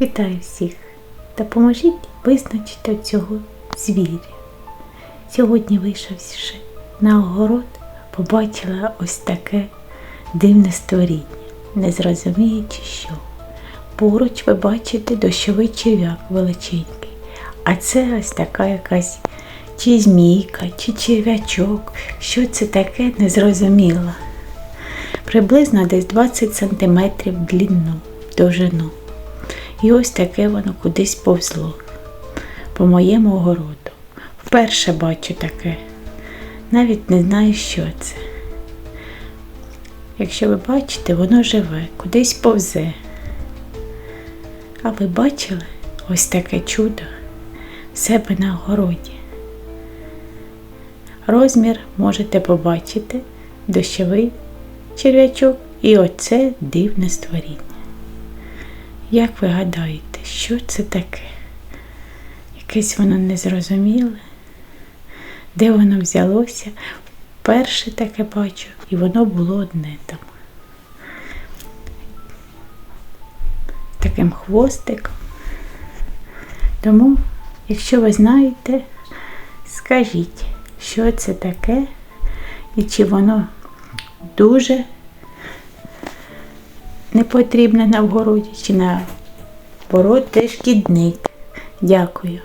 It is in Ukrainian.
Вітаю всіх! Допоможіть визначити цього звіря. Сьогодні, вийшовши на огород, побачила ось таке дивне створіння, не зрозуміючи що. Поруч ви бачите дощовий черв'як величенький, а це ось така якась чи змійка, чи черв'ячок. Що це таке, не зрозуміла. Приблизно десь 20 см длину, довжину. І ось таке воно кудись повзло по моєму огороду. Вперше бачу таке. Навіть не знаю, що це. Якщо ви бачите, воно живе, кудись повзе. А ви бачили ось таке чудо в себе на огороді? Розмір можете побачити дощовий черв'ячок і оце дивне створіння. Як ви гадаєте, що це таке? Якесь воно незрозуміле, де воно взялося? Вперше таке бачу, і воно було одне там. Таким хвостиком. Тому, якщо ви знаєте, скажіть, що це таке і чи воно дуже не потрібне на вгороді, чи наоборот, теж шкідник. Дякую.